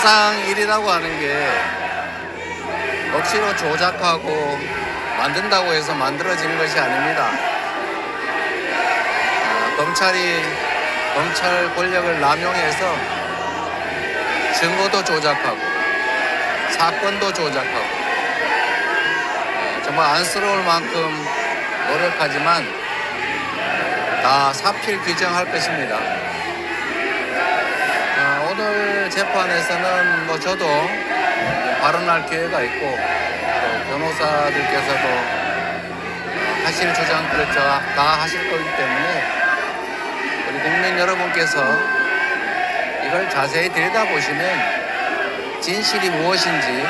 세상 일이라고 하는 게 억지로 조작하고 만든다고 해서 만들어지는 것이 아닙니다. 아, 검찰이 검찰 권력을 남용해서 증거도 조작하고 사건도 조작하고 아, 정말 안쓰러울 만큼 노력하지만 다 사필 규정할 것입니다. 어, 오늘 재판에서는 뭐 저도 발언할 기회가 있고 또 변호사들께서도 어, 하실 주장들을 다, 다 하실 거기 때문에 우리 국민 여러분께서 이걸 자세히 들여다보시면 진실이 무엇인지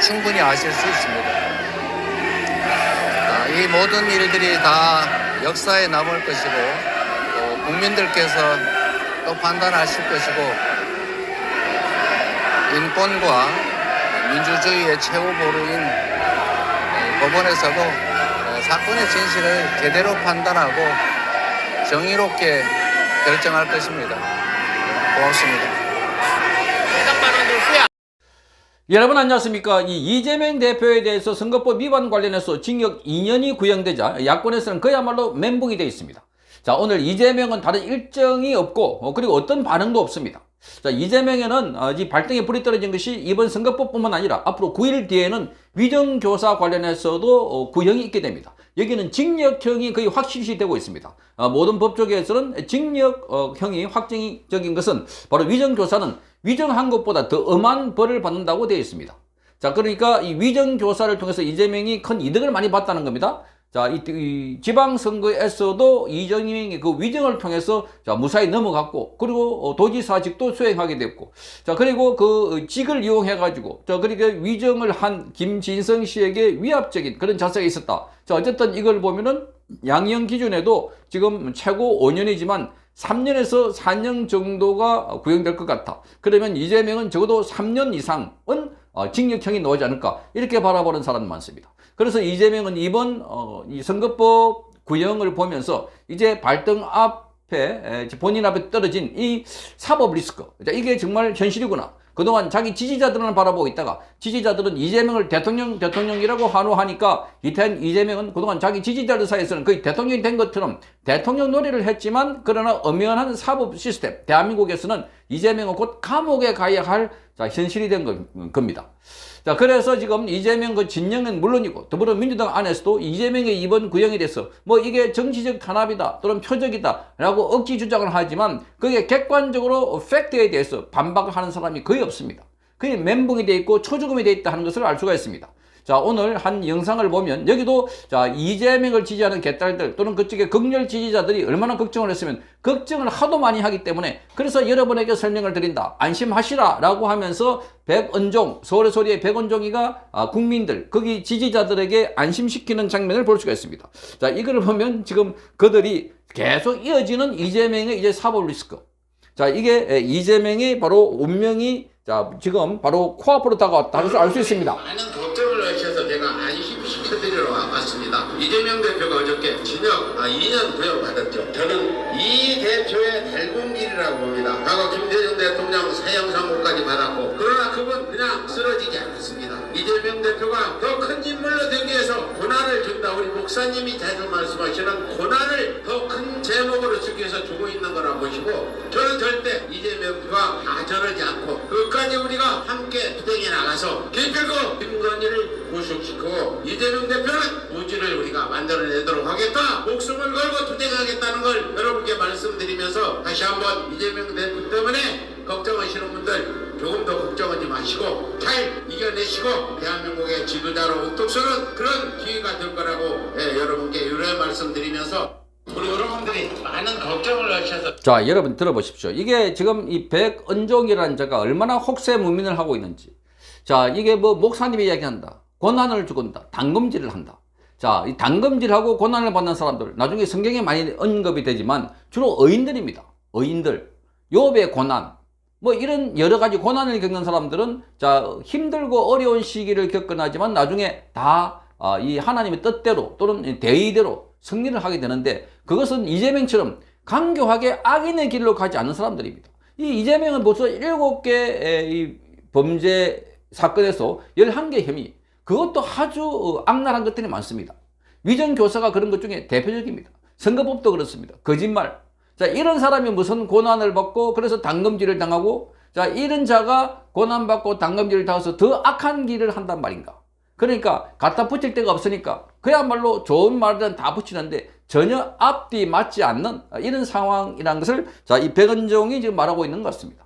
충분히 아실 수 있습니다. 아, 이 모든 일들이 다 역사에 남을 것이고 또 국민들께서 또 판단하실 것이고 인권과 민주주의의 최고 보루인 어, 법원에서도 어, 사건의 진실을 제대로 판단하고 정의롭게 결정할 것입니다. 고맙습니다. 여러분 안녕하십니까 이 이재명 대표에 대해서 선거법 위반 관련해서 징역 2년이 구형되자 야권에서는 그야말로 멘붕이 되어 있습니다 자 오늘 이재명은 다른 일정이 없고 어, 그리고 어떤 반응도 없습니다 자 이재명에는 어, 이 발등에 불이 떨어진 것이 이번 선거법뿐만 아니라 앞으로 9일 뒤에는 위정교사 관련해서도 어, 구형이 있게 됩니다 여기는 징역형이 거의 확실시 되고 있습니다 어, 모든 법조계에서는 징역형이 확정적인 것은 바로 위정교사는 위정한 것보다 더 엄한 벌을 받는다고 되어 있습니다. 자, 그러니까 이 위정교사를 통해서 이재명이 큰 이득을 많이 봤다는 겁니다. 자, 이, 이 지방선거에서도 이재명이 그 위정을 통해서 자, 무사히 넘어갔고, 그리고 어, 도지사직도 수행하게 됐고, 자, 그리고 그 직을 이용해가지고, 자, 그러니까 위정을 한 김진성 씨에게 위압적인 그런 자세가 있었다. 자, 어쨌든 이걸 보면은 양형 기준에도 지금 최고 5년이지만 3년에서 4년 정도가 구형될 것 같아. 그러면 이재명은 적어도 3년 이상은 어, 징역형이 나오지 않을까 이렇게 바라보는 사람 많습니다. 그래서 이재명은 이번 어, 이 선거법 구형을 보면서 이제 발등 앞에 에, 본인 앞에 떨어진 이 사법 리스크 자, 이게 정말 현실이구나. 그동안 자기 지지자들은 바라보고 있다가 지지자들은 이재명을 대통령 대통령이라고 환호하니까 이태한 이재명은 그동안 자기 지지자들 사이에서는 거의 대통령이 된 것처럼 대통령 놀이를 했지만 그러나 엄연한 사법 시스템 대한민국에서는 이재명은 곧 감옥에 가야 할 자, 현실이 된 거- 겁니다. 자, 그래서 지금 이재명 그 진영은 물론이고 더불어민주당 안에서도 이재명의 이번 구형에 대해서 뭐 이게 정치적 탄압이다 또는 표적이다 라고 억지 주장을 하지만 그게 객관적으로 팩트에 대해서 반박을 하는 사람이 거의 없습니다. 그게 멘붕이 돼 있고 초죽음이 돼 있다 하는 것을 알 수가 있습니다. 자, 오늘 한 영상을 보면 여기도 자, 이재명을 지지하는 개딸들 또는 그쪽의 극렬 지지자들이 얼마나 걱정을 했으면 걱정을 하도 많이 하기 때문에 그래서 여러분에게 설명을 드린다. 안심하시라 라고 하면서 백은종, 서울의 소리의 백은종이가 아, 국민들, 거기 지지자들에게 안심시키는 장면을 볼 수가 있습니다. 자, 이걸 보면 지금 그들이 계속 이어지는 이재명의 이제 사법 리스크. 자, 이게 에, 이재명의 바로 운명이 자, 지금 바로 코앞으로 다가왔다는 것을 알수 있습니다. 많은 걱정을 하셔서 제가 왔습니다. 이재명 대표가 어저께 징역 아, 2년 구형받았죠. 저는 이 대표의 달군길이라고 봅니다. 과거 김대중 대통령 사형 선고까지 받았고 그러나 그분 그냥 쓰러지지 않았습니다. 이재명 대표가 더 큰 인물로 되기 위해서 고난을 준다. 우리 목사님이 자주 말씀하시는 고난을 더 큰 제목으로 주기 위해서 주고 있는 거라 보시고 저는 절대 이재명 대표가 다 저러지 않고 끝까지 우리가 함께 투쟁에 나가서 기필고 김건희를 구속시키고 이재명 대표는 우주를 우리가 만들어내도록 하겠다 목숨을 걸고 투쟁하겠다는 걸 여러분께 말씀드리면서 다시 한번 이재명 대표 때문에 걱정하시는 분들 조금 더 걱정하지 마시고 잘 이겨내시고 대한민국의 지도자로 우뚝 서는 그런 기회가 될 거라고 예, 여러분께 유례 말씀드리면서 우리 여러분들이 많은 걱정을 하셔서 자, 여러분 들어보십시오. 이게 지금 이 백은종이라는 자가 얼마나 혹세 무민을 하고 있는지. 자, 이게 뭐 목사님이 이야기한다. 고난을 주건다. 당금질을 한다. 자, 이 당금질하고 고난을 받는 사람들 나중에 성경에 많이 언급이 되지만 주로 의인들입니다. 의인들. 욥의 고난. 뭐 이런 여러 가지 고난을 겪는 사람들은 자, 힘들고 어려운 시기를 겪거나지만 나중에 다 아, 이 하나님의 뜻대로 또는 대의대로 승리를 하게 되는데 그것은 이재명처럼 강교하게 악인의 길로 가지 않는 사람들입니다. 이 이재명은 벌써 일곱 개의 이 범죄 사건에서 11개 혐의 그것도 아주 어, 악랄한 것들이 많습니다. 위정교사가 그런 것 중에 대표적입니다. 선거법도 그렇습니다. 거짓말. 자, 이런 사람이 무슨 고난을 받고 그래서 당금질을 당하고 자, 이런 자가 고난받고 당금질을 당해서 더 악한 길을 한단 말인가. 그러니까 갖다 붙일 데가 없으니까 그야말로 좋은 말들은 다 붙이는데 전혀 앞뒤 맞지 않는 이런 상황이라는 것을 자, 이 백은종이 지금 말하고 있는 것 같습니다.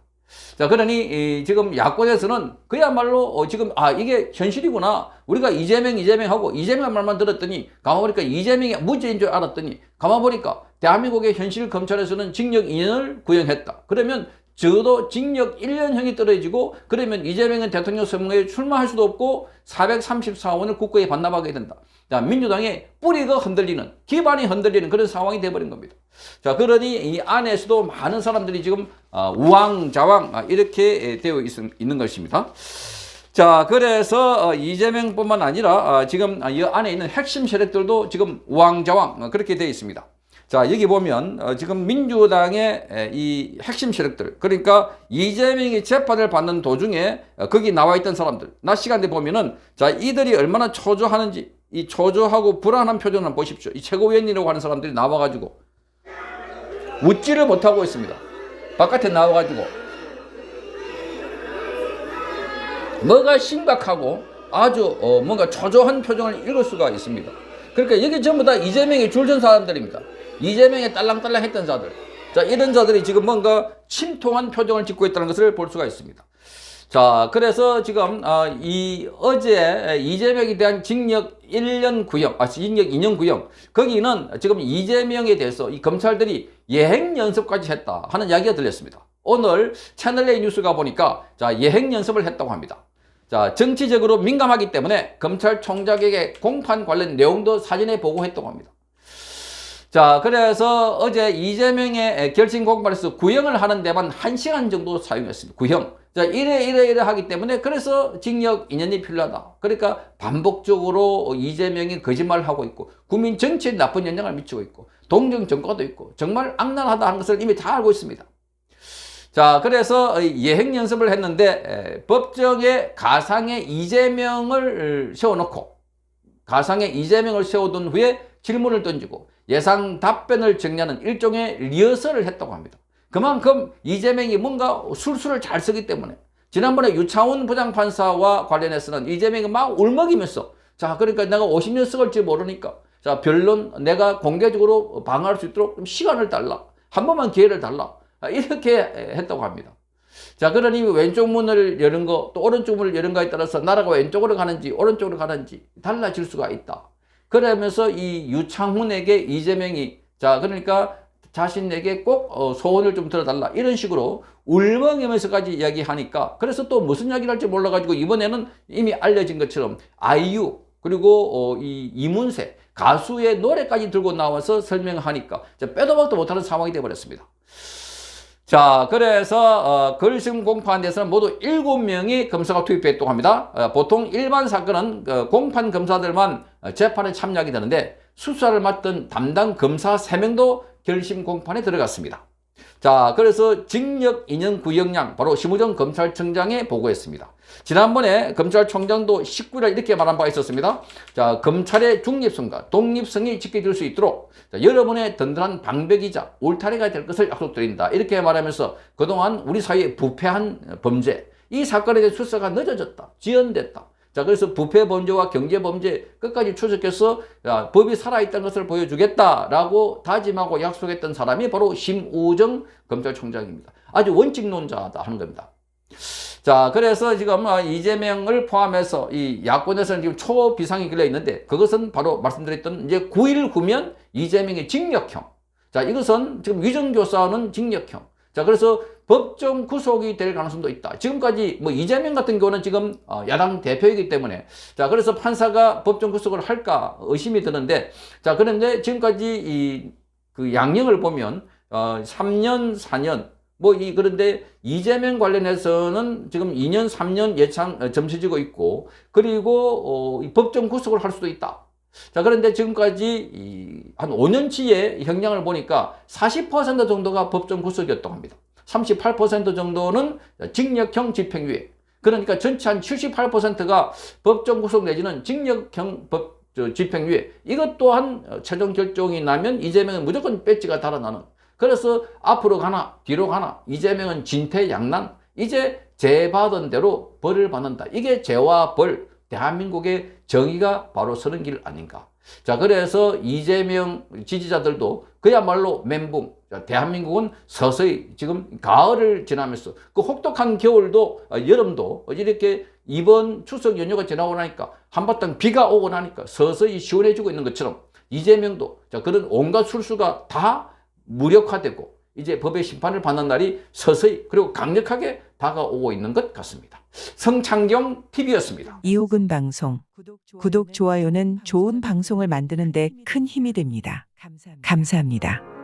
자, 그러니 이 지금 야권에서는 그야말로 어, 지금 아 이게 현실이구나. 우리가 이재명 이재명 하고 이재명 말만 들었더니 가만 보니까 이재명이 무죄인 줄 알았더니 가만 보니까 대한민국의 현실 검찰에서는 징역 2년을 구형했다. 그러면 적어도 징역 1년형이 떨어지고 그러면 이재명은 대통령 선거에 출마할 수도 없고 434원을 국고에 반납하게 된다. 자, 민주당의 뿌리가 흔들리는 기반이 흔들리는 그런 상황이 돼버린 겁니다. 자, 그러니 이 안에서도 많은 사람들이 지금 아, 우왕좌왕 아, 이렇게 되어 있, 는 것입니다. 자, 그래서 어, 이재명뿐만 아니라 아, 지금 이 안에 있는 핵심 세력들도 지금 우왕좌왕 어, 그렇게 되어 있습니다. 자, 여기 보면 어, 지금 민주당의 에, 이 핵심 세력들 그러니까 이재명이 재판을 받는 도중에 어, 거기 나와 있던 사람들 낮 시간대 보면은 자, 이들이 얼마나 초조하는지 이 초조하고 불안한 표정을 보십시오. 이 최고위원이라고 하는 사람들이 나와가지고 웃지를 못하고 있습니다. 바깥에 나와가지고 뭐가 심각하고 아주 어, 뭔가 초조한 표정을 읽을 수가 있습니다. 그러니까 여기 전부 다 이재명의 줄전 사람들입니다. 이재명의 딸랑딸랑 했던 자들. 자, 이런 자들이 지금 뭔가 침통한 표정을 짓고 있다는 것을 볼 수가 있습니다. 자, 그래서 지금, 아, 이, 어제 이재명에 대한 징역 1년 구형, 아, 징역 2년 구형, 거기는 지금 이재명에 대해서 이 검찰들이 예행 연습까지 했다 하는 이야기가 들렸습니다. 오늘 채널A 뉴스가 보니까, 자, 예행 연습을 했다고 합니다. 자, 정치적으로 민감하기 때문에 검찰총장에게 공판 관련 내용도 사전에 보고했다고 합니다. 자, 그래서 어제 이재명의 결심 공판에서 구형을 하는 데만 1시간 정도 사용했습니다. 구형. 자, 이래, 이래, 이래 하기 때문에 그래서 징역 2년이 필요하다. 그러니까 반복적으로 이재명이 거짓말을 하고 있고, 국민 전체에 나쁜 영향을 미치고 있고, 동정 정과도 있고, 정말 악랄하다 하는 것을 이미 다 알고 있습니다. 자, 그래서 예행 연습을 했는데, 법정에 가상의 이재명을 세워놓고, 가상의 이재명을 세워둔 후에 질문을 던지고, 예상 답변을 정리하는 일종의 리허설을 했다고 합니다. 그만큼 이재명이 뭔가 술수를 잘 쓰기 때문에 지난번에 유창훈 부장판사와 관련해서는 이재명이 막 울먹이면서 자 그러니까 내가 50년 썩을지 모르니까 자 변론 내가 공개적으로 방어할 수 있도록 좀 시간을 달라 한 번만 기회를 달라 이렇게 했다고 합니다. 자 그러니 왼쪽 문을 여는 거 또 오른쪽 문을 여는 거에 따라서 나라가 왼쪽으로 가는지 오른쪽으로 가는지 달라질 수가 있다. 그러면서 이 유창훈에게 이재명이 자 그러니까 자신에게 꼭 어, 소원을 좀 들어달라 이런 식으로 울먹이면서까지 이야기하니까 그래서 또 무슨 이야기를 할지 몰라가지고 이번에는 이미 알려진 것처럼 아이유 그리고 어, 이 이문세 가수의 노래까지 들고 나와서 설명하니까 빼도 박도 못하는 상황이 되어버렸습니다. 자, 그래서 어, 걸심 공판 대해서는 모두 7명이 검사가 투입됐다고 합니다. 어, 보통 일반 사건은 어, 공판 검사들만 어, 재판에 참여하게 되는데 수사를 맡던 담당 검사 3명도 결심 공판에 들어갔습니다. 자, 그래서 징역 2년 구형량 바로 심우정 검찰청장에 보고했습니다. 지난번에 검찰총장도 19일 이렇게 말한 바가 있었습니다. 자, 검찰의 중립성과 독립성이 지켜질 수 있도록 자, 여러분의 든든한 방백이자 울타리가 될 것을 약속드린다. 이렇게 말하면서 그동안 우리 사회에 부패한 범죄, 이 사건에 대한 수사가 늦어졌다. 지연됐다. 자, 그래서 부패 범죄와 경제 범죄 끝까지 추적해서 야, 법이 살아있다는 것을 보여주겠다라고 다짐하고 약속했던 사람이 바로 심우정 검찰총장입니다. 아주 원칙론자다 하는 겁니다. 자, 그래서 지금 아, 이재명을 포함해서 이 야권에서는 지금 초비상이 걸려 있는데 그것은 바로 말씀드렸던 이제 9일 후면 이재명의 징역형. 자, 이것은 지금 위정교사는 징역형. 자, 그래서 법정 구속이 될 가능성도 있다. 지금까지 뭐 이재명 같은 경우는 지금 어, 야당 대표이기 때문에 자, 그래서 판사가 법정 구속을 할까 의심이 드는데 자, 그런데 지금까지 이 그 양형을 보면 어, 3년, 4년 뭐 이 그런데 이재명 관련해서는 지금 2년, 3년 예상 어, 점쳐지고 있고 그리고 어, 이 법정 구속을 할 수도 있다. 자, 그런데 지금까지 이한 5년치의 형량을 보니까 40% 정도가 법정 구속이었다고 합니다. 38% 정도는 징역형 집행유예. 그러니까 전체 한 78%가 법정 구속 내지는 징역형 법 저, 집행유예 이것 또한 어, 최종 결정이 나면 이재명은 무조건 배지가 달아나는 그래서 앞으로 가나 뒤로 가나 이재명은 진퇴양난 이제 죄받은 대로 벌을 받는다 이게 죄와 벌 대한민국의 정의가 바로 서는 길 아닌가. 자 그래서 이재명 지지자들도 그야말로 멘붕. 자, 대한민국은 서서히 지금 가을을 지나면서 그 혹독한 겨울도 어, 여름도 이렇게 이번 추석 연휴가 지나고 나니까 한바탕 비가 오고 나니까 서서히 시원해지고 있는 것처럼 이재명도 자, 그런 온갖 술수가 다 무력화되고 이제 법의 심판을 받는 날이 서서히 그리고 강력하게 다가오고 있는 것 같습니다. 성창경 TV였습니다. 이호근 방송 구독, 좋아요는 좋은 방송을 만드는데 큰 힘이 됩니다. 감사합니다.